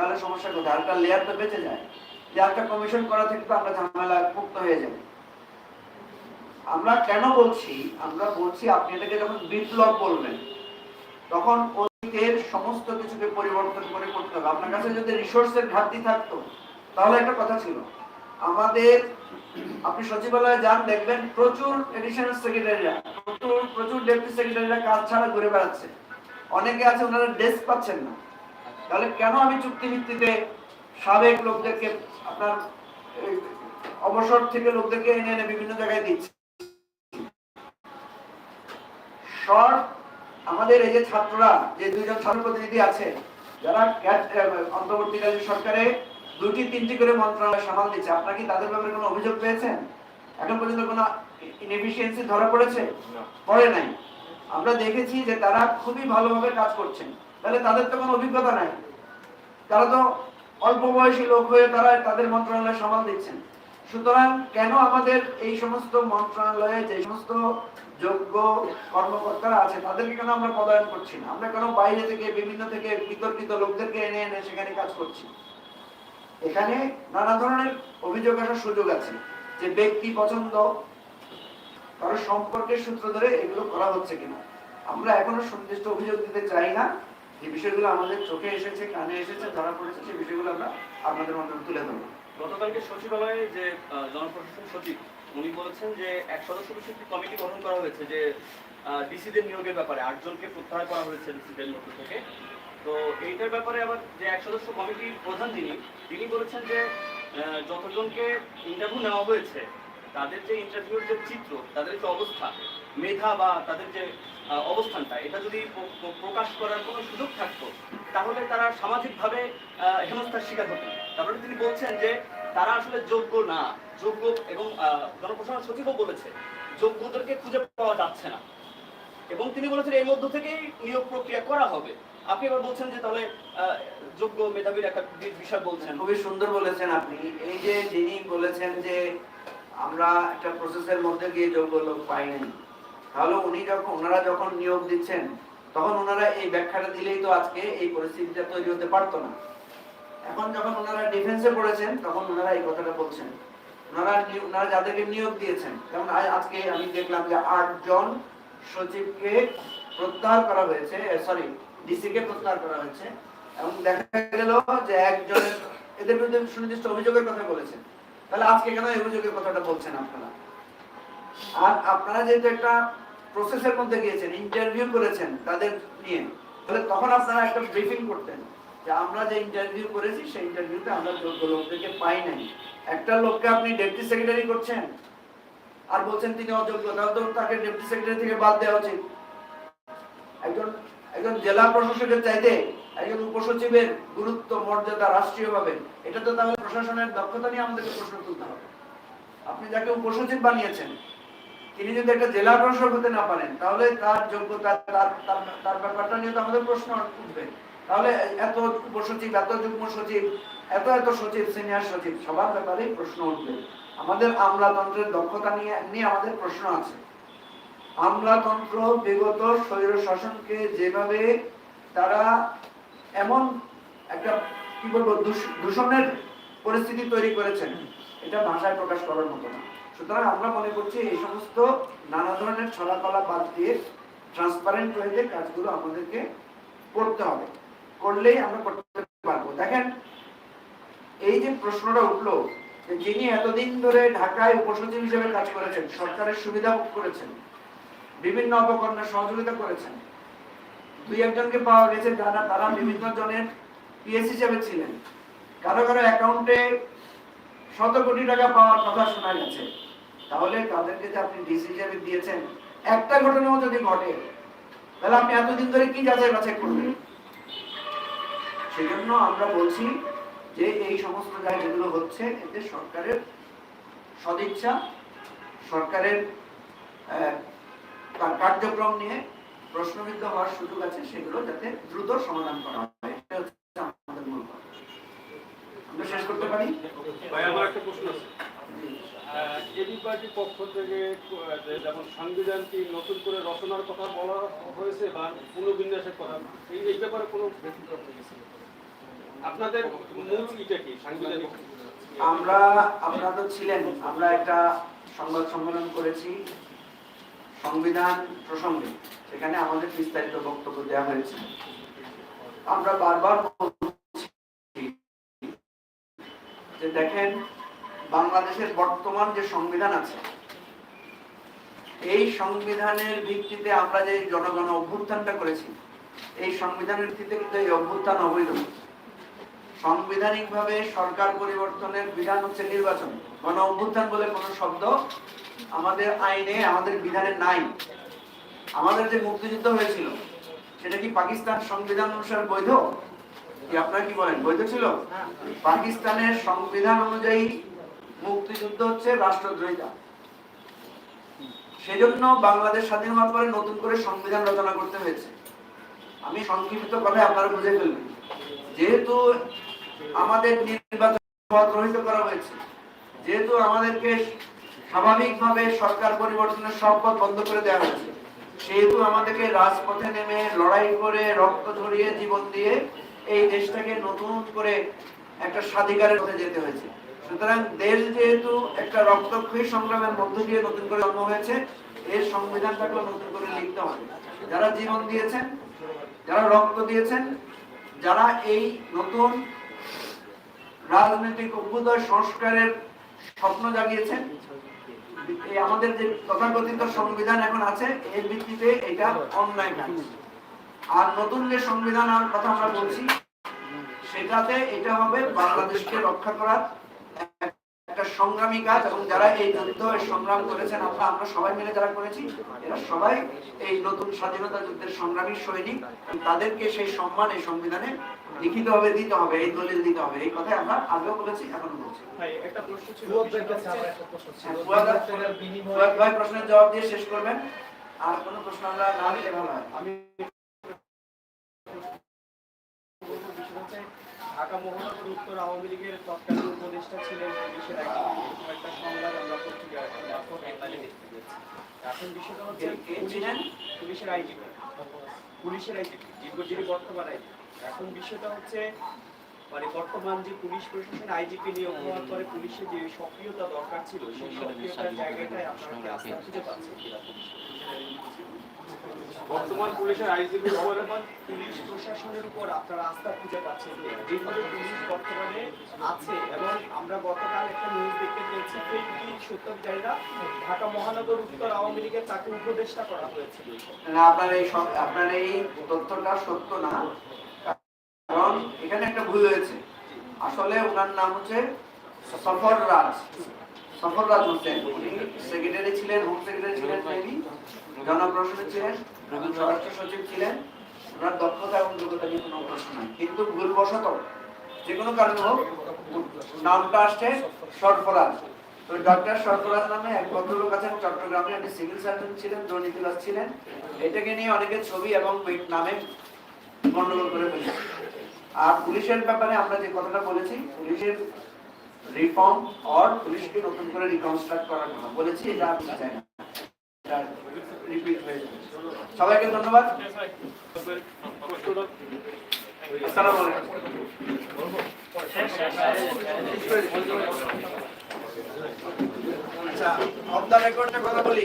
তাহলে সমস্যা কোথায় একটা লেয়ার তো বেঁচে যায়। যে একটা কমিশন করা থেকে তো আমরা ঝামেলা মুক্ত হয়ে যাই আমরা কেন বলছি, আমরা বলছি আপনি এটাকে যখন বিপ্লব বলবেন, তখন অতীতের সমস্ত কিছুকে পরিবর্তন করে করতে হবে। আপনার কাছে যদি রিসোর্সের ঘাটতি থাকতো, তাহলে একটা কথা ছিল। আমাদের, আপনি সচিবালয়ে যান, দেখবেন প্রচুর এডিশনাল সেক্রেটারিরা প্রচুর প্রচুর ডেপুটি সেক্রেটারিরা কাজ ছাড়া ঘুরে বেড়াচ্ছে। অনেকে আছে, ওনারা ডেস্ক পাচ্ছেন না। তাহলে কেন আমি চুক্তি ভিত্তিতে সাবেক লোকদেরকে আপনার অবসর থেকে লোকদেরকে এনে এনে বিভিন্ন জায়গায় দিচ্ছি? শর্ট আমাদের এই যে ছাত্ররা যে দুইজন ছাত্র প্রতিনিধি আছে যারা অন্তর্বর্তীকালীন সরকারে দুটি তিনটি করে মন্ত্রণালয় সামাল দিচ্ছে আপনারা কি তাদের ব্যাপারে কোনো অভিযোগ পেয়েছেন? এখন পর্যন্ত কোনো ইনএফিসিয়েন্সি ধরা পড়েছে? পড়ে নাই। আমরা দেখেছি যে তারা খুবই ভালোভাবে কাজ করছেন। তাহলে তাদের তো কোনো অভিজ্ঞতা নাই। তারা তো অল্প বয়সী লোক হয়ে তারা তাদের মন্ত্রণালয় সামাল দিচ্ছেন। সুতরাং কেন আমাদের এই সমস্ত মন্ত্রণালয়ে যে সমস্ত যোগ্য কর্মকর্তারা আছে, তাদেরকে কেন আমরা পদায়ন করছি না? আমরা কেন বাইরে থেকে, বিভিন্ন থেকে বিতর্কিত লোকদেরকে এনে এনে সেখানে কাজ করছি? এখানে নানা ধরনের অভিযোগ আসার সুযোগ আছে যে ব্যক্তি পছন্দ, কারও সম্পর্কের সূত্র ধরে এগুলো করা হচ্ছে কিনা। আমরা এখনও সুনির্দিষ্ট অভিযোগ দিতে চাই না। যে বিষয়গুলো আমাদের চোখে এসেছে, কানে এসেছে, ধরা পড়েছে, সেই বিষয়গুলো আমরা আপনাদের মাধ্যমে তুলে ধরবো। গতকালকে সচিবালয়ে যে জনপ্রশাসন সচিব, উনি বলেছেন যে এক সদস্য বিশিষ্ট কমিটি গঠন করা হয়েছে যে ডিসিদের নিয়োগের ব্যাপারে আটজনকে প্রত্যাহার করা হয়েছে ডিসিদের মধ্য থেকে। তো এইটার ব্যাপারে আবার যে এক সদস্য কমিটির প্রধান যিনি তিনি বলেছেন যে যতজনকে ইন্টারভিউ নেওয়া হয়েছে, তাদের যে ইন্টারভিউর যে চিত্র, তাদের যে অবস্থা মেধা বা তাদের যে অবস্থানটা, এটা যদি প্র- প্র- প্রকাশ করার কোনো সুযোগ থাকতো, তাহলে তারা সামাজিকভাবে হেনস্থার শিকার হতেন তারপরে তিনি বলছেন যে, তারা আসলে যোগ্য না। যোগ্য এবং জনপ্রশাসন সচিবও বলেছে, যোগ্যদেরকে খুঁজে পাওয়া যাচ্ছে না। এবং তিনি বলেছেন এই মধ্য থেকেই নিয়োগ প্রক্রিয়া করা হবে। আপনি এবার বলছেন যে, তাহলে যোগ্য মেধাবীর একটা বিষয় বলছেন। খুবই সুন্দর বলেছেন আপনি। এই যে যিনি বলেছেন যে, আমরা একটা প্রসেসের মধ্যে গিয়ে যোগ্য লোক পাই নাই তাহলে উনি যখন, ওনারা যখন নিয়োগ দিচ্ছেন, তখন ওনারা এই ব্যাখ্যাটা দিলেই তো আজকে এই পরিস্থিতিটা তৈরি হতে পারতো না। এখন যখন ওনারা ডিফেন্সে পড়েছেন, তখন ওনারা এই কথাটা বলছেন। ওনারা ওনারা যাদেরকে নিয়োগ দিয়েছেন, যেমন আজকে আমি দেখলাম যে আটজন সচিবকে প্রত্যাহার করা হয়েছে সরি ডিসি কে প্রত্যাহার করা হয়েছে, এবং দেখা গেল যে একজনের এদের বিরুদ্ধে সুনির্দিষ্ট অভিযোগের কথা বলেছেন। তাহলে আজকে কেন অভিযোগের কথাটা বলছেন আপনারা? আর আপনারা যেহেতু একটা প্রসেসের মধ্যে গিয়েছেন ইন্টারভিউ করেছেন তাদের নিয়ে, তাহলে তখন আপনারা একটা ব্রিফিং করতেন যে আমরা যে ইন্টারভিউ করেছি, সেই ইন্টারভিউতে আমরা যোগ্য লোকদেরকে পাই নাই। একটা লোককে আপনি ডেপুটি সেক্রেটারি করছেন, আর বলছেন তিনি অযোগ্য, তাহলে তো তাকে ডেপুটি সেক্রেটারি থেকে বাদ দেওয়া উচিত। একজন একজন জেলা প্রশাসকের চাইতে একজন উপসচিবের গুরুত্ব, মর্যাদা রাষ্ট্রীয়ভাবে, এটা তো তাহলে প্রশাসনের দক্ষতা নিয়ে আমাদেরকে প্রশ্ন তুলতে হবে। আপনি যাকে উপসচিব বানিয়েছেন তিনি যদি একটা জেলা প্রশাসক হতে না পারেন, তাহলে তার যোগ্যতা, তার ব্যাপারটা নিয়ে তো আমাদের প্রশ্ন উঠবে। তাহলে এত উপসচিব এত যুগ্ম সচিব, এত এত সচিব, সিনিয়র সচিব, সবার ব্যাপারেই প্রশ্ন উঠবে। আমাদের আমলাতন্ত্রের দক্ষতা নিয়ে নিয়ে আমাদের প্রশ্ন আছে। আমলাতন্ত্র বিগত স্বৈর শাসনকে যেভাবে তারা এমন একটা, কি বলব দূষণের পরিস্থিতি তৈরি করেছেন, এটা ভাষায় প্রকাশ করার মতো না। সুতরাং আমরা মনে করছি এই সমস্ত নানা ধরনের ছলাকলা বাদ দিয়ে ট্রান্সপারেন্ট ওয়েতে কাজগুলো আমাদেরকে করতে হবে। করলেই আমরা করতে পারব। দেখেন, এই যে প্রশ্নটা উঠল যিনি এতদিন ধরে ঢাকায় উপসচিব হিসেবে কাজ করেছেন, সরকারের সুবিধা করেছেন, বিভিন্ন অপকর্ণের সহযোগিতা করেছেন, দুই একজনকে পাওয়া গেছে, যারা তারা বিভিন্ন জনের পিএস হিসেবে ছিলেন। কারও কারও অ্যাকাউন্টে শত কোটি টাকা পাওয়ার কথা শোনা গেছে। তাহলে তাদেরকে যে আপনি ডিসি দিয়েছেন, একটা ঘটনাও যদি ঘটে, তাহলে আপনি এতদিন ধরে কি যাচাই বাছাই করবেন সেই জন্য আমরা বলছি যে এই সমস্ত জায়গায় যেগুলো হচ্ছে, এতে সরকারের সদিচ্ছা, সরকারের কার্যক্রম নিয়ে প্রশ্নবিদ্ধ হওয়ার সুযোগ আছে, সেগুলো যাতে দ্রুত সমাধান করা হয় এটা হচ্ছে আমাদের মূল কথা আমরা শেষ করতে পারি ভাই আমার একটা প্রশ্ন আছে এবি পার্টির পক্ষ থেকে যেমন সংবিধানটি নতুন করে রচনার কথা বলা হয়েছে বা পুনর্বিন্যাসের কথা, এই এই ব্যাপারে কোনো আপনাদের মূল ইটা কি, সাংবিধানিক? আমরা তো ছিলেন, আমরা একটা সংবাদ সম্মেলন করেছি, সংবিধান প্রসঙ্গে, সেখানে আমাদের বিস্তারিত বক্তব্য দেওয়া হয়েছে। আমরা বারবার যে দেখেন বাংলাদেশের বর্তমান যে সংবিধান আছে এই সংবিধানের ভিত্তিতে আমরা যে জনগণ অভ্যুত্থানটা করেছি এই সংবিধানের ভিত্তিতে কিন্তু এই অভ্যুত্থান অবৈধ। সাংবিধানিকভাবে সরকার পরিবর্তনের বিধান হচ্ছে নির্বাচন। গণ অভ্যুত্থান বলে কোনো শব্দ আমাদের আইনে আমাদের বিধানে নাই। আমাদের যে মুক্তিযুদ্ধ হয়েছিল সেটা কি পাকিস্তান সংবিধান অনুসারে বৈধ? কি আপনারা কি বলেন বৈধ ছিল? পাকিস্তানের সংবিধান অনুযায়ী মুক্তিযুদ্ধ হচ্ছে রাষ্ট্রদ্রোহিতা। সেজন্য বাংলাদেশ স্বাধীন হওয়ার পরে নতুন করে সংবিধান রচনা করতে হয়েছে। আমি সংক্ষিপ্ত কথায় আপনারা বুঝে ফেলবেন। যেহেতু আমাদের নির্বাচন পথ করা হয়েছে, যেহেতু আমাদেরকে স্বাভাবিকভাবে সরকার পরিবর্তনের সব পথ বন্ধ করে দেওয়া হয়েছে, সেহেতু আমাদেরকে রাজপথে নেমে লড়াই করে রক্ত ঝরিয়ে জীবন দিয়ে এই দেশটাকে নতুন করে একটা স্বাধিকারের পথে যেতে হয়েছে। সুতরাং দেশ যেহেতু একটা রক্তক্ষয়ী সংগ্রামের মধ্য দিয়ে নতুন করে জন্ম হয়েছে, এর সংবিধানটাকেও নতুন করে লিখতে হবে। যারা জীবন দিয়েছেন, যারা রক্ত দিয়েছেন, যারা এই নতুন রাজনৈতিক অভ্যুদয় সংস্কারের স্বপ্ন জাগিয়েছেন আমাদের যে তথাকথিত সংবিধান এখন আছে, এর ভিত্তিতে এটা অন্যায় আর নতুন যে সংবিধান আর কথা আমরা বলছি, সেটাতে এটা হবে বাংলাদেশকে রক্ষা করার একটা সংগ্রামী কাজ এবং যারা এই যুদ্ধ সংগ্রাম করেছেন আমরা আমরা সবাই মিলে যারা করেছি এরা সবাই এই নতুন স্বাধীনতা যুদ্ধের সংগ্রামী সৈনিক। তাদেরকে সেই সম্মান এই সংবিধানে লিখিত ভাবে দিতে হবে এই দলিল দিতে হবে। এই কথাই আমরা আগেও বলেছি এখন বলছি। ভাই একটা প্রশ্ন ছিল। ফুয়াদের কাছে আমার একটা প্রশ্ন ছিল। ফুয়াদ ভাই- ফুয়াদের বিনিময়ে ফুয়াদ ভাই প্রশ্নের জবাব দিয়ে শেষ করবেন। আর কোনো প্রশ্ন আমরা না নিলে ভালো হয়। আমি ঢাকা মহানগর উত্তর আওয়ামী লীগের তৎকালীন উপদেষ্টা ছিলেন পুলিশের একটা সংবাদ আমরা পত্রিকার দেখতে পেয়েছি। এখন বিষয়টা হচ্ছে কে- কে ছিলেন? পুলিশের আইজিপি পুলিশের আইজিপি দীর্ঘদিনই বর্তমান আইজিপি এখন বিষয়টা হচ্ছে মানে বর্তমান যে পুলিশ প্রশাসন আইজিপি নিয়োগ হওয়ার পরে পুলিশের যে সক্রিয়তা দরকার ছিল সেই সক্রিয়তার জায়গাটায় আপনারা কি আস্থা খুঁজে পাচ্ছেন? বর্তমান পুলিশের পুলিশ প্রশাসনের উপর আপনারা আস্থা খুঁজে পাচ্ছেন যেভাবে পুলিশ বর্তমানে আছে এবং আমরা গতকাল একটা নিউজ দেখতে পেয়েছি ফেক কি সত্য ঢাকা মহানগর উত্তর আওয়ামী লীগের তাকে উপদেষ্টা করা হয়েছে। না আপনার এই সব- আপনার এই তথ্যটা সত্য না। কারণ এখানে একটা ভুল হয়েছে। আসলে ওনার নাম হচ্ছে সফর রাজ। সফর রাজ হোসেন। সেক্রেটারি ছিলেন, হোম সেক্রেটারি ছিলেন মেবি জনপ্রশাসক ছিলেন স্বরাষ্ট্র সচিব ছিলেন। ওনার দক্ষতা এবং যোগ্যতা নিয়ে কোনো প্রশ্ন নাই। কিন্তু ভুলবশত যে কোনো কারণে হোক, নামটা আসছে সরফরাজ। তো ডক্টর সরফরাজ নামে এক ভদ্রলোক আছেন চট্টগ্রামে উনি সিভিল সার্জন ছিলেন দুর্নীতিবাজ ছিলেন। এটাকে নিয়ে অনেকের ছবি এবং নামে গন্ডগোল করে ফেলেছে। আর পুলিশের ব্যাপারে আমরা যে কথাটা বলেছি, পুলিশের রিফর্ম অর পুলিশকে নতুন করে রিকনস্ট্রাক্ট করার কথা বলেছি, এটা আপনি চাই না। সবাইকে ধন্যবাদ। আসসালামু আচ্ছা অফ দ্য রেকর্ডে কথা বলি।